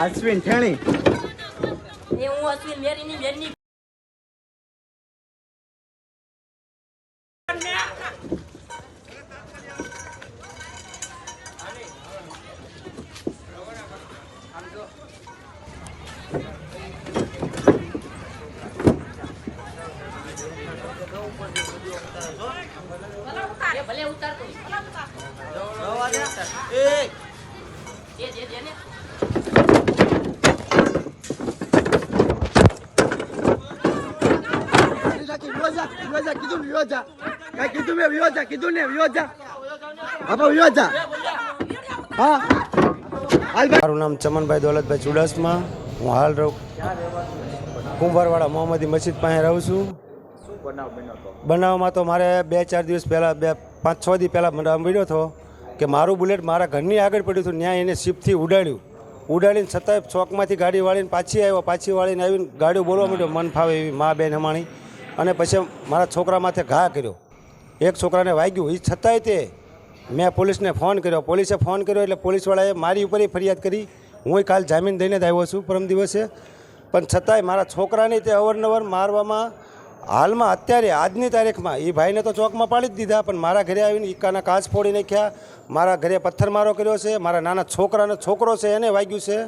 અશ્વિન ઠેણી. એ હું અશ્વિન મેરીની બેનની એ ભલે ઉતારતો જે જે જેને કીધું વિયોજા કઈ કીધું મેં? વિયોજા કીધું ને વિયોજા બાપા વિયોજા હા. મારું નામ ચમનભાઈ દોલતભાઈ ચુડાસમા. હું હાલ રહું કુંભારવાડા મોહમ્મદી મસ્જિદ પાસે રહું છું. બનાવમાં તો મારે બે ચાર દિવસ પહેલાં, બે, પાંચ, છ દિવસ પહેલાં મને મળ્યો હતો કે મારું બુલેટ મારા ઘરની આગળ પડ્યું હતું ત્યાં એને શિફ્ટથી ઉડાડ્યું. ઉડાડીને છતાંય ચોકમાંથી ગાડી વાળીને પાછી આવ્યો. પાછી વાળીને આવીને ગાડીઓ બોલવા માંડ્યો. મન ફાવે એવી મા બેન હમાણી. અને પછી મારા છોકરા માથે ઘા કર્યો. એક છોકરાને વાગ્યું. એ છતાંય તે મેં પોલીસને ફોન કર્યો. પોલીસે ફોન કર્યો એટલે પોલીસવાળાએ મારી ઉપર ફરિયાદ કરી. હું કાલ જામીન દઈને જ આવ્યો છું પરમ દિવસે. પણ છતાંય મારા છોકરાને તે અવારનવાર મારવામાં હાલમાં અત્યારે, આજની તારીખમાં એ ભાઈને તો ચોકમાં પાડી જ દીધા, પણ મારા ઘરે આવીને ઈકાના કાચ ફોડી નાખ્યા. મારા ઘરે પથ્થરમારો કર્યો છે. મારા નાના છોકરાનો છોકરો છે, એને વાગ્યું છે.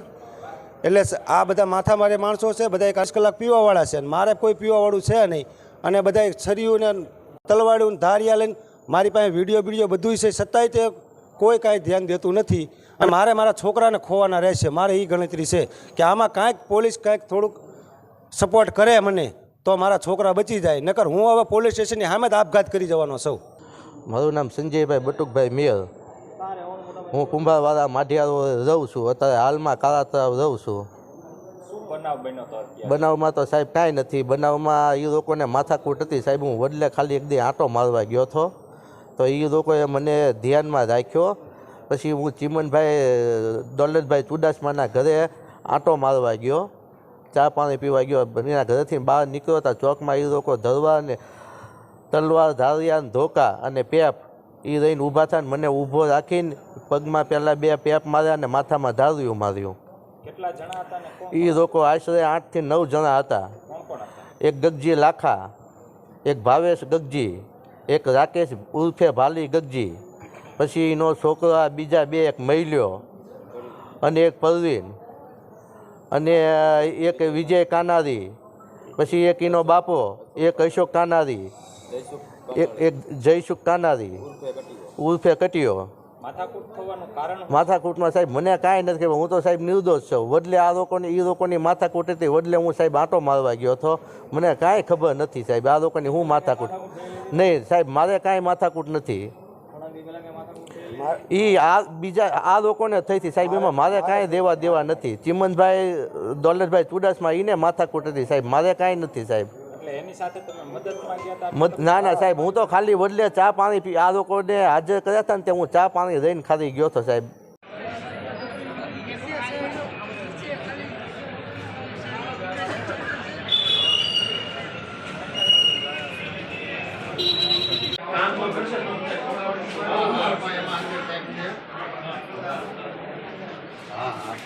એટલે આ બધા માથામારે માણસો છે બધા એક આઠ કલાક પીવાવાળા છે મારે કોઈ પીવાવાળું છે નહીં. અને બધા છરીઓને તલવાડ્યું ધારિયા લઈને મારી પાસે વીડિયો વીડિયો બધું છે, છતાંય તે કોઈ કાંઈ ધ્યાન દેતું નથી. અને મારે મારા છોકરાને ખોવાના રહેશે મારે એ ગણતરી છે કે આમાં કાંઈક પોલીસ કાંઈક થોડુંક સપોર્ટ કરે મને, તો મારા છોકરા બચી જાય. નકર હું હવે પોલીસ સ્ટેશનની સામે જ આપઘાત કરી જવાનો સૌ મારું નામ સંજયભાઈ બટુકભાઈ મેયર. હું કુંભારવાળા માઢિયારો રહું છું. અત્યારે હાલમાં કાળા તળાવ રહું છું. બનાવમાં તો સાહેબ કાંઈ નથી. બનાવમાં એ લોકોને માથાકૂટ હતી. સાહેબ હું વડલે ખાલી એક દી આંટો મારવા ગયો હતો. તો એ લોકોએ મને ધ્યાનમાં રાખ્યો. પછી હું ચીમનભાઈ દોલતભાઈ ચુડાસમાના ઘરે આંટો મારવા ગયો. ચા પાણી પીવા ગયો. એના ઘરેથી બહાર નીકળ્યો હતા ચોકમાં એ લોકો ધરવા અને તલવાર ધારિયા ને ધોકા અને પેપ એ રહીને ઊભા થાય મને ઊભો રાખીને પગમાં પહેલાં બે પેપ માર્યા અને માથામાં ધાર્યું માર્યું. એ લોકો આશરે આઠથી નવ જણા હતા. એક ગગજી લાખા એક ભાવેશ ગગજી એક રાકેશ ઉર્ફે ભાલી ગગજી પછી એનો છોકરા બીજા બે એક મહિલ્યો અને એક પરવીન અને એક વિજય કાનારી પછી એક એનો બાપો એક અશોક કાનારી. એક એક જયસુખ કાનારી ઉર્ફે કટિયો. માથાકૂટમાં સાહેબ મને કાંઈ નથી હું તો સાહેબ નિર્દોષ છું. વડલે આ લોકોની એ લોકોની માથાકૂટ હતી. વડલે હું સાહેબ આંટો મારવા ગયો હતો. મને કાંઈ ખબર નથી સાહેબ આ લોકોની હું માથાકૂટ. નહીં સાહેબ મારે કાંઈ માથાકૂટ નથી. એ આ બીજા આ લોકોને થઈ હતી સાહેબ એમાં મારે કાંઈ દેવા દેવા નથી. ચિમનભાઈ દોલતભાઈ ચુડાસમાં એને માથાકૂટ હતી સાહેબ. મારે કાંઈ નથી સાહેબ. ના ના, સાહેબ, હું તો ખાલી વડલે ચા પાણી પી આ લોકોને હાજર કર્યા હતા ને તે હું ચા પાણી રહીને ખાલી ગયો હતો, સાહેબ. હા હા